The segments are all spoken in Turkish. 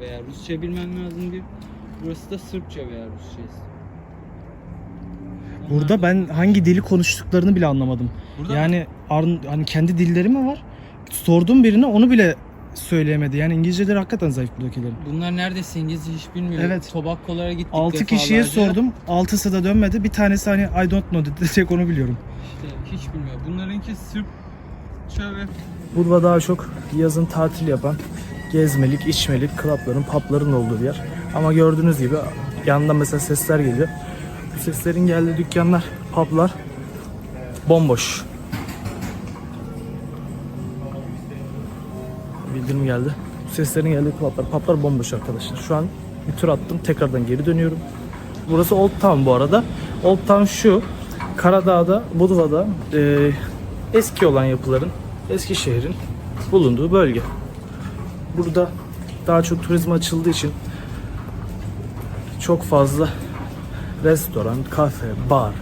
veya Rusça bilmen lazım bir. Burası da Sırpça veya Rusça. Burada ben hangi dili konuştuklarını bile anlamadım. Burada yani Arn- hani kendi dilleri mi var? Sordum birine onu bile söyleyemedi. Yani İngilizceleri hakikaten zayıf buradakilerin. bunlar neredeyse İngilizce hiç bilmiyor. Evet. Tobacco'lara gittik 6 kişiye defalarca. sordum. 6'sı da dönmedi. Bir tanesi hani I don't know dedi. Tek onu biliyorum. İşte hiç bilmiyor. Bunlarınki Sırpça ve Budva daha çok yazın tatil yapan, gezmelik, içmelik, klapların, pubların olduğu bir yer. Ama gördüğünüz gibi yanında mesela sesler geliyor. Bu seslerin geldiği dükkanlar, publar bomboş. Bildirim geldi. Bu seslerin geldiği publar, publar bomboş arkadaşlar. Şu an bir tur attım, tekrardan geri dönüyorum. Burası Old Town bu arada. Old Town şu, Karadağ'da, Budva'da e, eski olan yapıların Eskişehir'in bulunduğu bölge. Burada daha çok turizm açıldığı için çok fazla restoran, kafe, bar,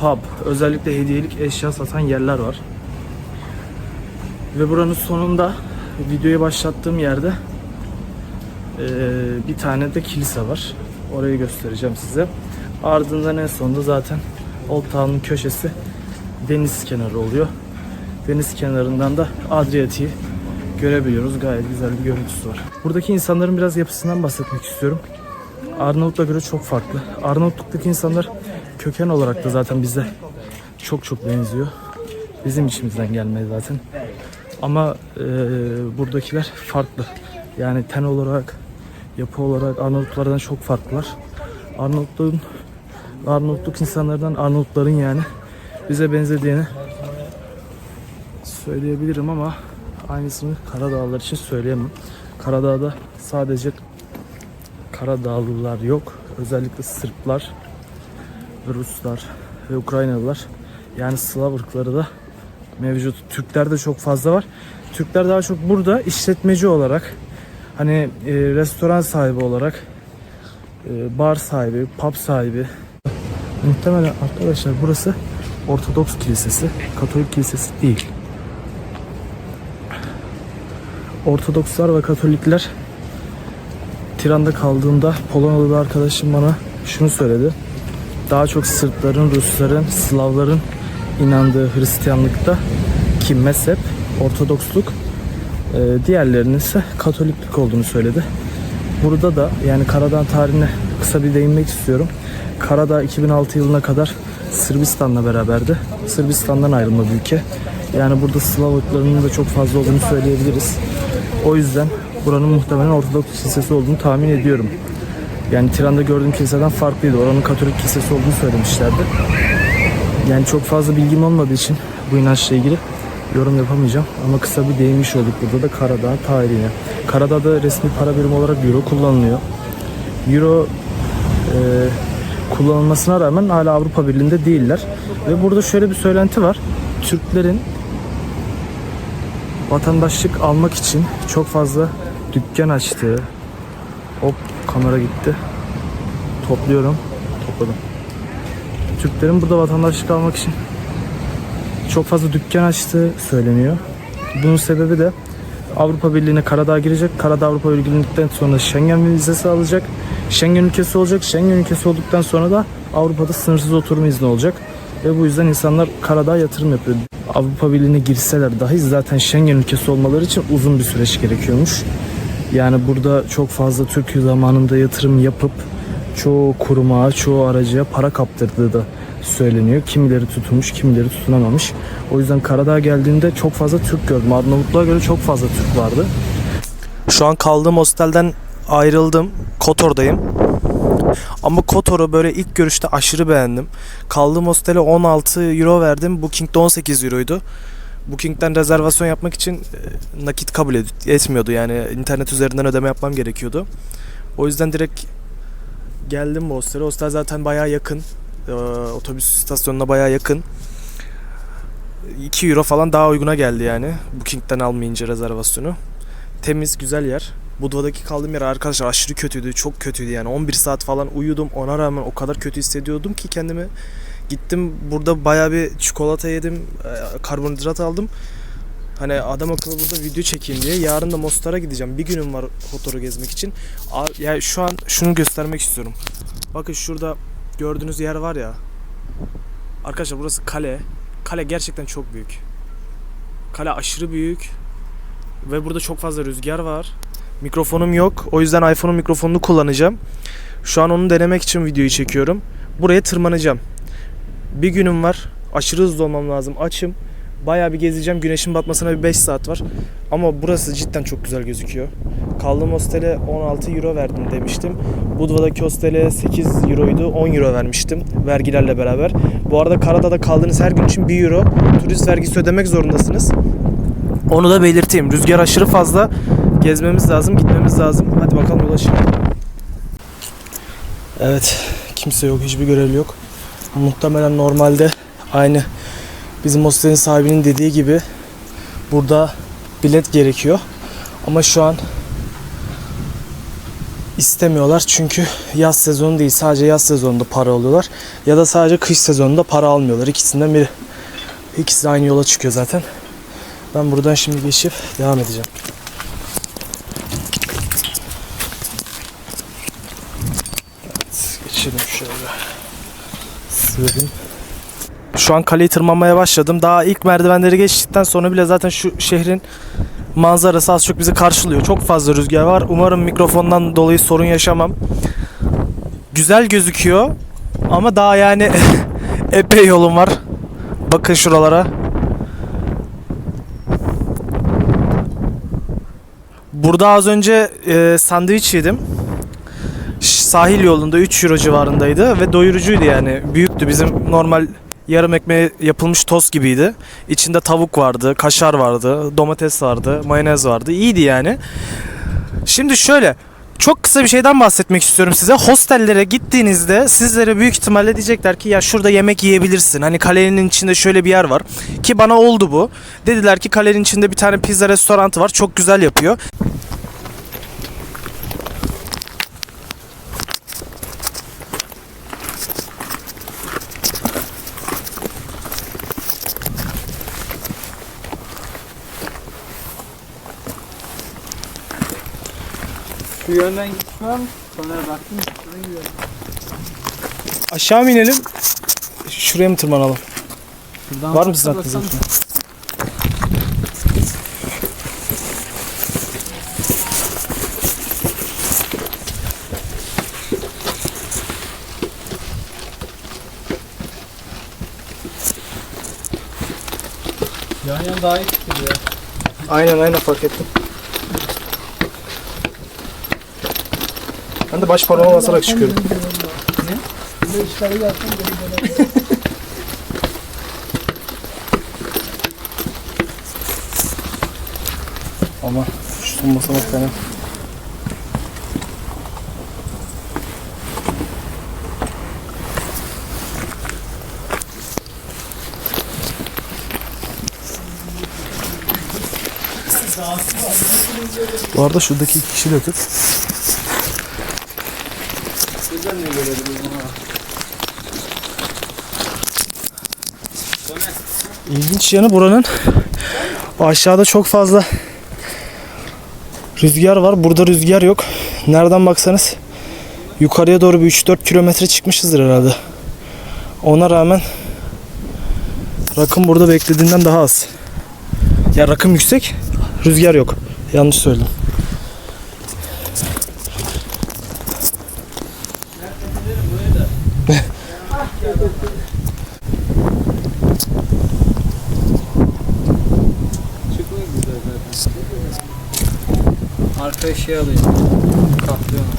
pub, özellikle hediyelik eşya satan yerler var. Ve buranın sonunda videoyu başlattığım yerde eee, bir tane de kilise var. Orayı göstereceğim size. Ardından en sonunda zaten Old Town'un köşesi deniz kenarı oluyor. Deniz kenarından da Adriyatik'i görebiliyoruz. Gayet güzel bir görüntüsü var. Buradaki insanların biraz yapısından bahsetmek istiyorum. Arnavut'a göre çok farklı. Arnavutluk'taki insanlar köken olarak da zaten bize çok çok benziyor. Bizim içimizden gelmeye zaten. Ama e, buradakiler farklı. Yani ten olarak, yapı olarak Arnavutlardan çok farklılar. Arnavutluğun Arnavutluk insanlardan Arnavutların yani bize benzediğini söyleyebilirim ama aynısını Karadağlılar için söyleyemem. Karadağ'da sadece Karadağlılar yok. Özellikle Sırplar, Ruslar ve Ukraynalılar. Yani Slav ırkları da mevcut. Türkler de çok fazla var. Türkler daha çok burada işletmeci olarak hani e, restoran sahibi olarak e, bar sahibi, pub sahibi. Muhtemelen arkadaşlar burası Ortodoks kilisesi, Katolik kilisesi değil. Ortodokslar ve Katolikler Tiran'da kaldığımda Polonyalı bir arkadaşım bana şunu söyledi. Daha çok Sırpların, Rusların, Slavların inandığı Hristiyanlıkta ki mezhep, Ortodoksluk, e, diğerlerinin ise Katoliklik olduğunu söyledi. Burada da yani Karadağ tarihine kısa bir değinmek istiyorum. Karadağ 2006 yılına kadar Sırbistan'la beraberdi. Sırbistan'dan ayrılma bir ülke. Yani burada Slav da çok fazla olduğunu söyleyebiliriz. O yüzden buranın muhtemelen Ortodoks kilisesi olduğunu tahmin ediyorum. Yani Tiran'da gördüğüm kiliseden farklıydı. Oranın Katolik kilisesi olduğunu söylemişlerdi. Yani çok fazla bilgim olmadığı için bu inançla ilgili yorum yapamayacağım. Ama kısa bir değinmiş olduk burada da Karadağ tarihine. Karadağ'da resmi para birimi olarak Euro kullanılıyor. Euro e, kullanılmasına rağmen hala Avrupa Birliği'nde değiller. Ve burada şöyle bir söylenti var. Türklerin vatandaşlık almak için çok fazla dükkan açtığı hop kamera gitti. Topluyorum. Topladım. Türklerin burada vatandaşlık almak için çok fazla dükkan açtığı söyleniyor. Bunun sebebi de Avrupa Birliği'ne Karadağ girecek. Karadağ Avrupa Birliği'nden sonra Schengen vizesi alacak. Schengen ülkesi olacak. Schengen ülkesi olduktan sonra da Avrupa'da sınırsız oturum izni olacak ve bu yüzden insanlar Karadağ'a yatırım yapıyor. Avrupa Birliği'ne girseler dahi zaten Schengen ülkesi olmaları için uzun bir süreç gerekiyormuş. Yani burada çok fazla Türkiye zamanında yatırım yapıp çoğu kuruma, çoğu aracıya para kaptırdığı da söyleniyor. Kimileri tutulmuş, kimileri tutunamamış. O yüzden Karadağ geldiğinde çok fazla Türk gördüm. Arnavutluğa göre çok fazla Türk vardı. Şu an kaldığım hostelden ayrıldım. Kotor'dayım. Ama Kotor'u böyle ilk görüşte aşırı beğendim. Kaldığım hostele 16 euro verdim. Booking'de 18 euroydu. Booking'den rezervasyon yapmak için e, nakit kabul etmiyordu. Yani internet üzerinden ödeme yapmam gerekiyordu. O yüzden direkt geldim bu hostele. Hostel zaten bayağı yakın. Ee, otobüs istasyonuna bayağı yakın. 2 euro falan daha uyguna geldi yani. Booking'den almayınca rezervasyonu. Temiz, güzel yer. Budva'daki kaldığım yer arkadaşlar aşırı kötüydü. Çok kötüydü yani. 11 saat falan uyudum. Ona rağmen o kadar kötü hissediyordum ki kendimi. Gittim burada bayağı bir çikolata yedim. e, Karbonhidrat aldım. Hani adam akıllı burada video çekeyim diye. Yarın da Mostar'a gideceğim. Bir günüm var Kotor'u gezmek için. A- Ya şu an şunu göstermek istiyorum. Bakın şurada gördüğünüz yer var ya. Arkadaşlar burası kale. Kale gerçekten çok büyük. Kale aşırı büyük. Ve burada çok fazla rüzgar var. Mikrofonum yok. O yüzden iPhone'un mikrofonunu kullanacağım. Şu an onu denemek için videoyu çekiyorum. Buraya tırmanacağım. Bir günüm var. Aşırı hızlı olmam lazım. Açım. Bayağı bir gezeceğim. Güneşin batmasına bir 5 saat var. Ama burası cidden çok güzel gözüküyor. Kaldığım hostele 16 euro verdim demiştim. Budva'daki hostele 8 euroydu. 10 euro vermiştim vergilerle beraber. Bu arada Karadağ'da kaldığınız her gün için 1 euro turist vergisi ödemek zorundasınız. Onu da belirteyim. Rüzgar aşırı fazla. Gezmemiz lazım, gitmemiz lazım. Hadi bakalım çıkalım. Evet, kimse yok, hiçbir görevli yok. Muhtemelen normalde aynı bizim hostelin sahibinin dediği gibi burada bilet gerekiyor. Ama şu an istemiyorlar çünkü yaz sezonu değil sadece yaz sezonunda para alıyorlar ya da sadece kış sezonunda para almıyorlar ikisinden biri. İkisi de aynı yola çıkıyor zaten. Ben buradan şimdi geçip devam edeceğim. Evet, geçelim şöyle. Sığdım. Şu an kaleyi tırmanmaya başladım. Daha ilk merdivenleri geçtikten sonra bile zaten şu şehrin manzarası az çok bizi karşılıyor. Çok fazla rüzgar var. Umarım mikrofondan dolayı sorun yaşamam. Güzel gözüküyor ama daha yani epey yolum var. Bakın şuralara. Burada az önce e, sandviç yedim. Sahil yolunda 3 euro civarındaydı ve doyurucuydu yani. Büyüktü. Bizim normal yarım ekmeğe yapılmış tost gibiydi. İçinde tavuk vardı, kaşar vardı, domates vardı, mayonez vardı. İyiydi yani. Şimdi şöyle çok kısa bir şeyden bahsetmek istiyorum size. Hostellere gittiğinizde sizlere büyük ihtimalle diyecekler ki ya şurada yemek yiyebilirsin. Hani kalenin içinde şöyle bir yer var. Ki bana oldu bu. Dediler ki kalenin içinde bir tane pizza restoranı var. Çok güzel yapıyor. Şu yönden gitmem. Sonra baktım. gidiyorum. Aşağı mı inelim? Şuraya mı tırmanalım? Şuradan Var mı sizin aklınızda? Yan yan daha iyi çıkıyor. Aynen aynen fark ettim. Ben de baş parmağıma basarak çıkıyorum. Ama şu son basamak benim. Bu arada şuradaki kişi de tut. Buradan ne görebiliriz ona? İlginç yanı buranın aşağıda çok fazla rüzgar var. Burada rüzgar yok. Nereden baksanız yukarıya doğru bir 3-4 kilometre çıkmışızdır herhalde. Ona rağmen rakım burada beklediğinden daha az. Ya rakım yüksek, rüzgar yok. Yanlış söyledim. Çıkmayın güzel zaten. Arkaya şey alayım. Katlıyorum.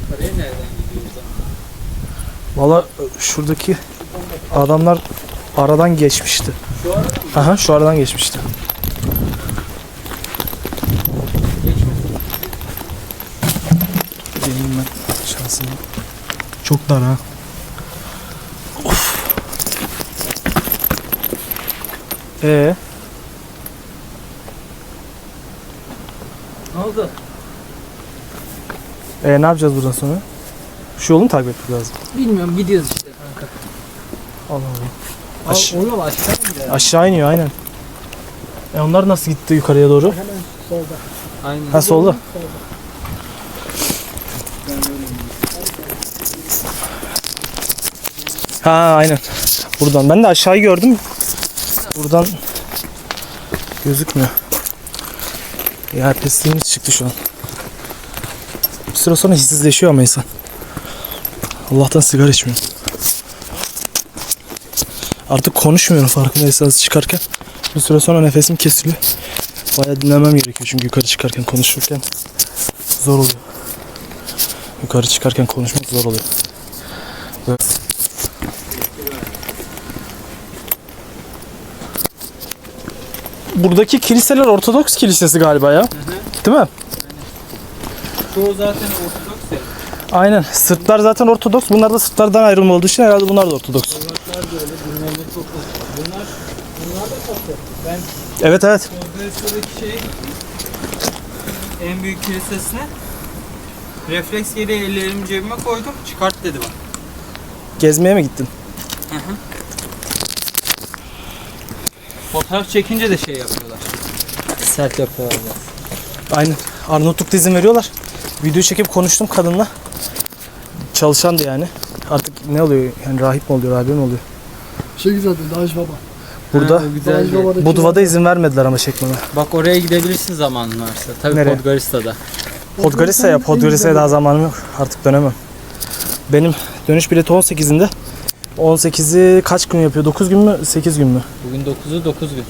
Yukarıya nereden gidiyoruz? Valla şuradaki adamlar aradan geçmişti. Şu arada mı? Aha şu aradan geçmişti. Deneyim ben şansımı. Çok dar ha. Ee, Ne oldu? e, ne yapacağız buradan sonra? Şu yolu mu takip etmek lazım? Bilmiyorum gidiyoruz işte kanka. Allah Allah. Aş Aş- o yol aşağı gidiyor. aşağı iniyor aynen. E onlar nasıl gitti yukarıya doğru? Aynen. Ha solda. Ha aynen. Buradan. Ben de aşağıyı gördüm. Buradan gözükmüyor. Ya pisliğimiz çıktı şu an. Bir süre sonra hissizleşiyor ama insan. Allah'tan sigara içmiyorum. Artık konuşmuyorum farkındaysanız çıkarken. Bir süre sonra nefesim kesiliyor. Bayağı dinlemem gerekiyor çünkü yukarı çıkarken konuşurken zor oluyor. Yukarı çıkarken konuşmak zor oluyor. Böyle. Buradaki kiliseler Ortodoks kilisesi galiba ya. Değil mi? Çoğu zaten Ortodoks ya. Aynen. Sırplar zaten Ortodoks. Bunlar da Sırplardan ayrılma olduğu için herhalde bunlar da Ortodoks. Ortodokslar da öyle. Dinleri çok hoş. Bunlar, bunlar da çok. Ben Evet evet. Bulgaristan'daki şey en büyük kilisesine refleks geri ellerimi cebime koydum. Çıkart dedi bana. Gezmeye mi gittin? Fotoğraf çekince de şey yapıyorlar. Sert yapıyorlar. Aynen. Arnavutluk'ta izin veriyorlar. Video çekip konuştum kadınla. Çalışandı yani. Artık ne oluyor? Yani rahip mi oluyor, rahibe mi oluyor? Şey güzeldi, Daş Baba. Burada Ha, güzel. Daş Baba'daki Budva'da izin vermediler ama çekmeme. Bak oraya gidebilirsin zamanın varsa. Tabii Nereye? Podgorica'da. Podgorica'ya, Podgorica'ya daha zamanım yok. Artık dönemem. Benim dönüş bileti 18'inde. 18'i kaç gün yapıyor? 9 gün mü? 8 gün mü? Bugün 9'u 9 gün.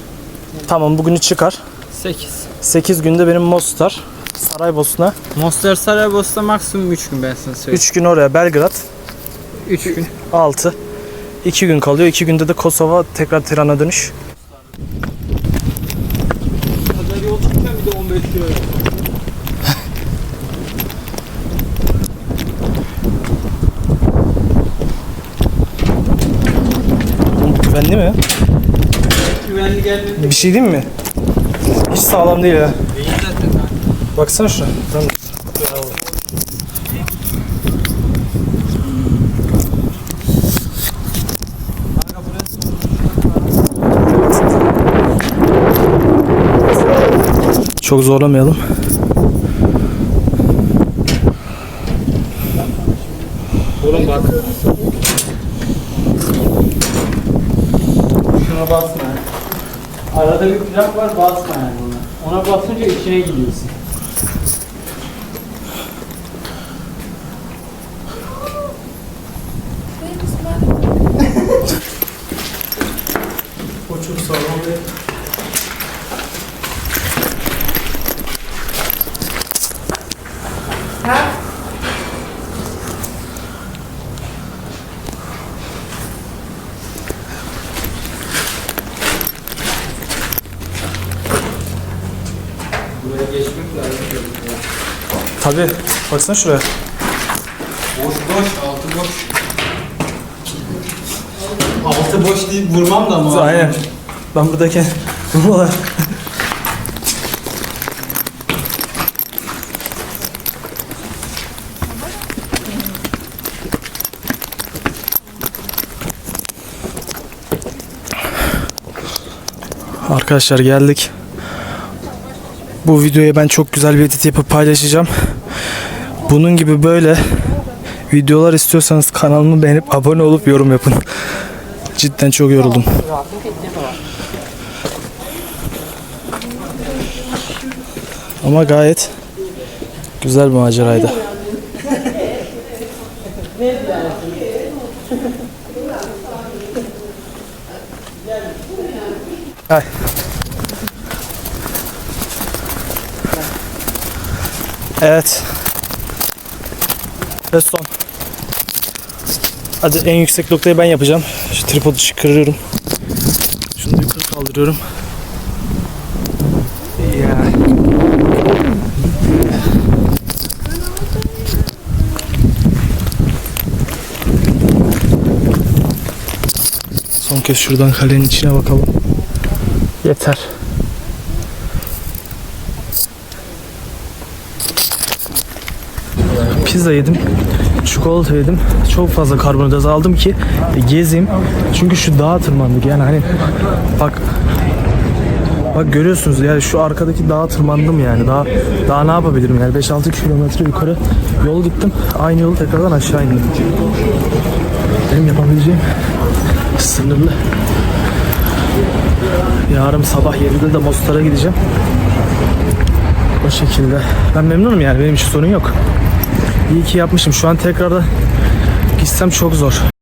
Tamam bugünü çıkar. 8. 8 günde benim Mostar, Saraybosna, Mostar Saraybos'ta maksimum 3 gün ben sana söyleyeyim. 3 gün oraya Belgrad, 3 gün. 6. 2 gün kalıyor. 2 günde de Kosova tekrar Tiran'a dönüş. kadar yol çıkacağım bir de 15 kilo yol. Güvenli mi? Güvenli gelmedi. Bir şey diyeyim mi? Hiç sağlam değil ha. Değil zaten. Baksana şuna. Tamam. Çok zorlamayalım. Basma. Arada bir plak var basma yani ona. Ona basınca içine gidiyorsun. O çok sağlam değil. Buraya geçmek lazım. Tabii. Baksana şuraya. Boş boş, altı boş. Altı boş deyip vurmam da mı? Aynen. Ben buradayken vurmalar. Arkadaşlar geldik. Bu videoya ben çok güzel bir edit yapıp paylaşacağım. Bunun gibi böyle videolar istiyorsanız kanalımı beğenip abone olup yorum yapın. Cidden çok yoruldum. Ama gayet güzel bir maceraydı. Ay. Evet. Ve son. Hadi en yüksek noktayı ben yapacağım. Şu tripodu çıkarıyorum. Şunu yukarı kaldırıyorum. Son kez şuradan kalenin içine bakalım. Yeter. Pizza yedim. çikolata yedim. Çok fazla karbonhidrat aldım ki e, gezeyim. Çünkü şu dağa tırmandık yani hani bak Bak görüyorsunuz yani şu arkadaki dağa tırmandım yani. Daha daha ne yapabilirim yani 5-6 kilometre yukarı yol gittim. Aynı yolu tekrardan aşağı indim. Benim yapabileceğim sınırlı. Yarın sabah 7'de de Mostar'a gideceğim. O şekilde. Ben memnunum yani benim için sorun yok. İyi ki yapmışım. Şu an tekrarda gitsem çok zor.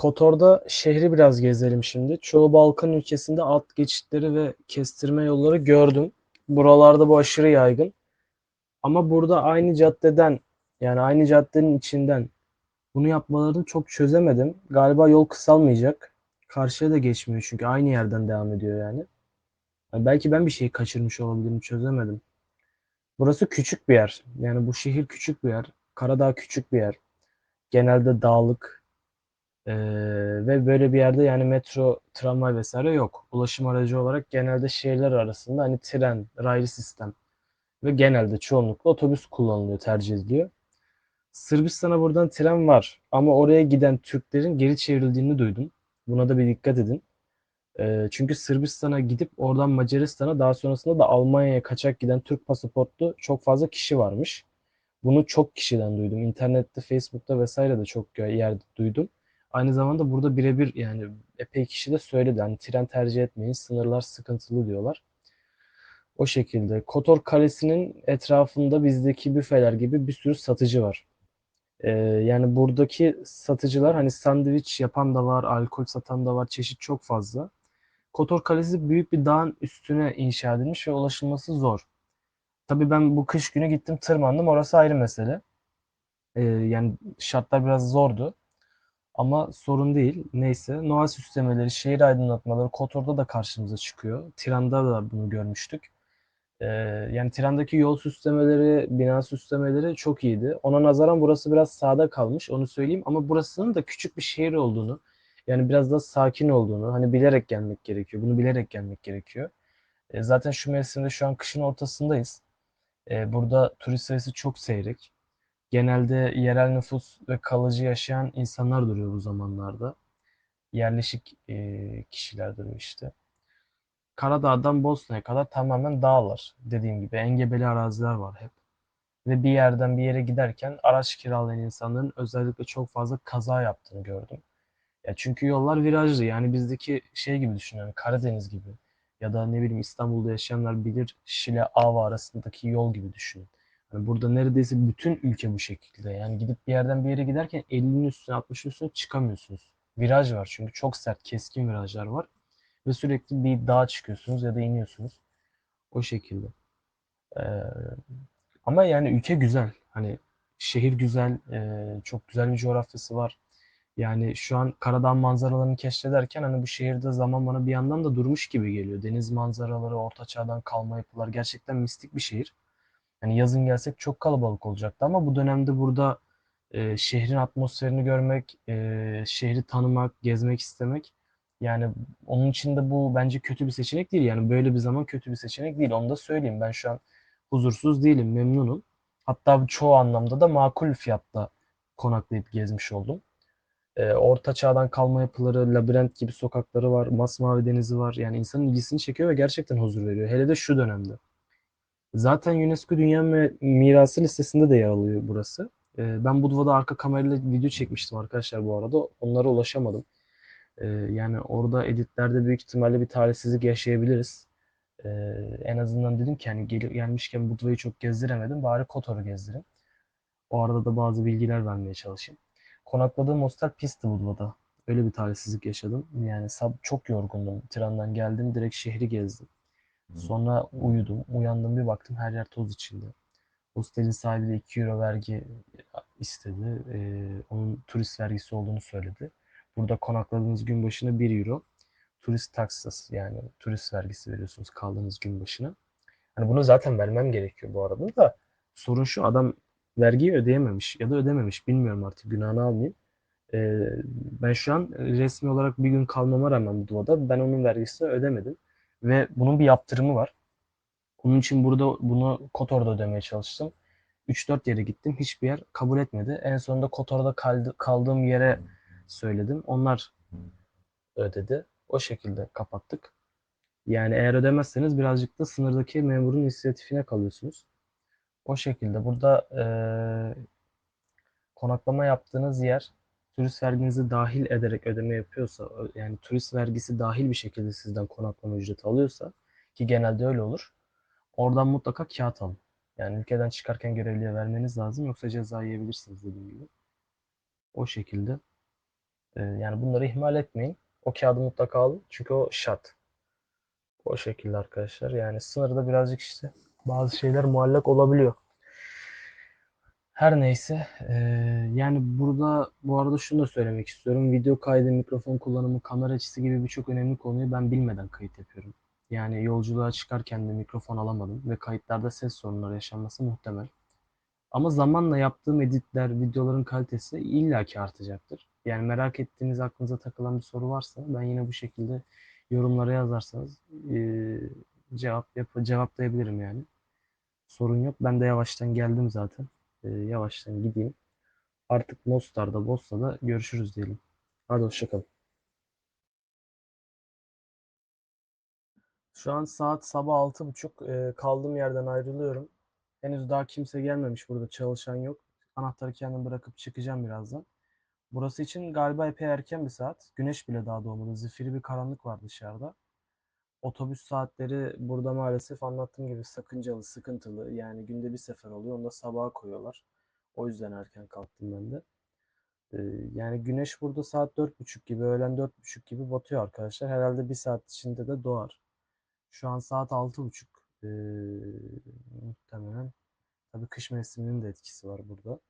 Kotor'da şehri biraz gezelim şimdi. Çoğu Balkan ülkesinde alt geçitleri ve kestirme yolları gördüm. Buralarda bu aşırı yaygın. Ama burada aynı caddeden yani aynı caddenin içinden bunu yapmalarını çok çözemedim. Galiba yol kısalmayacak. Karşıya da geçmiyor çünkü aynı yerden devam ediyor yani. Yani belki ben bir şey kaçırmış olabilirim çözemedim. Burası küçük bir yer. Yani bu şehir küçük bir yer. Karadağ küçük bir yer. Genelde dağlık. Ee, ve böyle bir yerde yani metro, tramvay vesaire yok. Ulaşım aracı olarak genelde şehirler arasında hani tren, raylı sistem ve genelde çoğunlukla otobüs kullanılıyor, tercih ediliyor. Sırbistan'a buradan tren var ama oraya giden Türklerin geri çevrildiğini duydum. Buna da bir dikkat edin. Ee, çünkü Sırbistan'a gidip oradan Macaristan'a daha sonrasında da Almanya'ya kaçak giden Türk pasaportlu çok fazla kişi varmış. Bunu çok kişiden duydum. İnternette, Facebook'ta vesaire de çok yerde duydum. Aynı zamanda burada birebir yani epey kişi de söyledi. Hani tren tercih etmeyin, sınırlar sıkıntılı diyorlar. O şekilde. Kotor Kalesi'nin etrafında bizdeki büfeler gibi bir sürü satıcı var. Ee, yani buradaki satıcılar hani sandviç yapan da var, alkol satan da var, çeşit çok fazla. Kotor Kalesi büyük bir dağın üstüne inşa edilmiş ve ulaşılması zor. Tabii ben bu kış günü gittim tırmandım, orası ayrı mesele. Ee, yani şartlar biraz zordu. Ama sorun değil. Neyse. Noel süslemeleri, şehir aydınlatmaları Kotor'da da karşımıza çıkıyor. Tiran'da da bunu görmüştük. Ee, yani Tiran'daki yol süslemeleri, bina süslemeleri çok iyiydi. Ona nazaran burası biraz sağda kalmış, onu söyleyeyim. Ama burasının da küçük bir şehir olduğunu, yani biraz da sakin olduğunu, hani bilerek gelmek gerekiyor. Bunu bilerek gelmek gerekiyor. Ee, zaten şu mevsimde şu an kışın ortasındayız. Ee, burada turist sayısı çok seyrek. Genelde yerel nüfus ve kalıcı yaşayan insanlar duruyor bu zamanlarda. Yerleşik e, kişiler duruyor işte. Karadağ'dan Bosna'ya kadar tamamen dağlar. Dediğim gibi engebeli araziler var hep. Ve bir yerden bir yere giderken araç kiralayan insanların özellikle çok fazla kaza yaptığını gördüm. Ya çünkü yollar virajlı. Yani bizdeki şey gibi düşünün. yani Karadeniz gibi. Ya da ne bileyim İstanbul'da yaşayanlar bilir Şile Ava arasındaki yol gibi düşünün. Burada neredeyse bütün ülke bu şekilde. Yani gidip bir yerden bir yere giderken 50'nin üstüne 60'ın üstüne çıkamıyorsunuz. Viraj var çünkü çok sert keskin virajlar var. Ve sürekli bir dağa çıkıyorsunuz ya da iniyorsunuz. O şekilde. Ee, ama yani ülke güzel. Hani şehir güzel. e, çok güzel bir coğrafyası var. Yani şu an Karadağ manzaralarını keşfederken hani bu şehirde zaman bana bir yandan da durmuş gibi geliyor. Deniz manzaraları, orta çağdan kalma yapılar gerçekten mistik bir şehir. Yani yazın gelsek çok kalabalık olacaktı ama bu dönemde burada e, şehrin atmosferini görmek, e, şehri tanımak, gezmek istemek yani onun için de bu bence kötü bir seçenek değil. Yani böyle bir zaman kötü bir seçenek değil. Onu da söyleyeyim. Ben şu an huzursuz değilim, memnunum. Hatta çoğu anlamda da makul fiyatta konaklayıp gezmiş oldum. E, orta çağdan kalma yapıları, labirent gibi sokakları var, masmavi denizi var. Yani insanın ilgisini çekiyor ve gerçekten huzur veriyor. Hele de şu dönemde. Zaten UNESCO Dünya Mi- Mirası listesinde de yer alıyor burası. Ee, ben Budva'da arka kamerayla video çekmiştim arkadaşlar bu arada. Onlara ulaşamadım. Ee, yani orada editlerde büyük ihtimalle bir talihsizlik yaşayabiliriz. Ee, en azından dedim ki hani gel- gelmişken Budva'yı çok gezdiremedim. Bari Kotor'u gezdireyim. O arada da bazı bilgiler vermeye çalışayım. Konakladığım hostel pistti Budva'da. Öyle bir talihsizlik yaşadım. Yani çok yorgundum. Trenden geldim direkt şehri gezdim. Sonra uyudum. Uyandım bir baktım her yer toz içinde. Hostelin sahibi de 2 euro vergi istedi. Ee, onun turist vergisi olduğunu söyledi. Burada konakladığınız gün başına 1 euro turist taksası yani turist vergisi veriyorsunuz kaldığınız gün başına. Hani bunu zaten vermem gerekiyor bu arada da sorun şu adam vergiyi ödeyememiş ya da ödememiş bilmiyorum artık günahını almayayım. Ee, ben şu an resmi olarak bir gün kalmama rağmen Budva'da ben onun vergisini ödemedim ve bunun bir yaptırımı var. Onun için burada bunu Kotor'da ödemeye çalıştım. 3-4 yere gittim. Hiçbir yer kabul etmedi. En sonunda Kotor'da kaldı, kaldığım yere söyledim. Onlar ödedi. O şekilde kapattık. Yani eğer ödemezseniz birazcık da sınırdaki memurun inisiyatifine kalıyorsunuz. O şekilde. Burada eee, konaklama yaptığınız yer turist verginizi dahil ederek ödeme yapıyorsa, yani turist vergisi dahil bir şekilde sizden konaklama ücreti alıyorsa ki genelde öyle olur. Oradan mutlaka kağıt alın. Yani ülkeden çıkarken görevliye vermeniz lazım yoksa ceza yiyebilirsiniz dediğim gibi. O şekilde. Eee, yani bunları ihmal etmeyin. O kağıdı mutlaka alın çünkü o şart. O şekilde arkadaşlar. Yani sınırda birazcık işte bazı şeyler muallak olabiliyor. Her neyse. eee, yani burada bu arada şunu da söylemek istiyorum. Video kaydı, mikrofon kullanımı, kamera açısı gibi birçok önemli konuyu ben bilmeden kayıt yapıyorum. Yani yolculuğa çıkarken de mikrofon alamadım ve kayıtlarda ses sorunları yaşanması muhtemel. Ama zamanla yaptığım editler, videoların kalitesi illaki artacaktır. Yani merak ettiğiniz, aklınıza takılan bir soru varsa ben yine bu şekilde yorumlara yazarsanız eee, cevap yap cevaplayabilirim yani. Sorun yok. Ben de yavaştan geldim zaten. Eee, yavaştan gideyim. Artık Mostar'da, Bosna'da görüşürüz diyelim. Hadi hoşçakalın. Şu an saat sabah altı buçuk. Eee, kaldığım yerden ayrılıyorum. Henüz daha kimse gelmemiş burada çalışan yok. Anahtarı kendim bırakıp çıkacağım birazdan. Burası için galiba epey erken bir saat. Güneş bile daha doğmadı. Zifiri bir karanlık var dışarıda. Otobüs saatleri burada maalesef anlattığım gibi sakıncalı, sıkıntılı. Yani günde bir sefer oluyor. Onu da sabaha koyuyorlar. O yüzden erken kalktım ben de. Ee, yani güneş burada saat dört buçuk gibi, öğlen dört buçuk gibi batıyor arkadaşlar. Herhalde bir saat içinde de doğar. Şu an saat altı buçuk. Ee, muhtemelen. Tabii kış mevsiminin de etkisi var burada.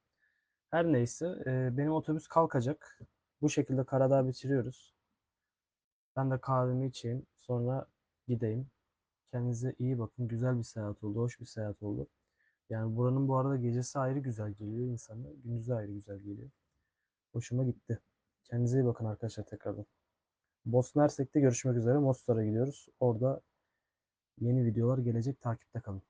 Her neyse, e, benim otobüs kalkacak. Bu şekilde Karadağ bitiriyoruz. Ben de kahvemi içeyim, sonra gideyim. Kendinize iyi bakın. Güzel bir seyahat oldu, hoş bir seyahat oldu. Yani buranın bu arada gecesi ayrı güzel geliyor insana, gündüzü ayrı güzel geliyor. Hoşuma gitti. Kendinize iyi bakın arkadaşlar tekrardan. Bosna Hersek'te görüşmek üzere. Mostar'a gidiyoruz. Orada yeni videolar gelecek. Takipte kalın.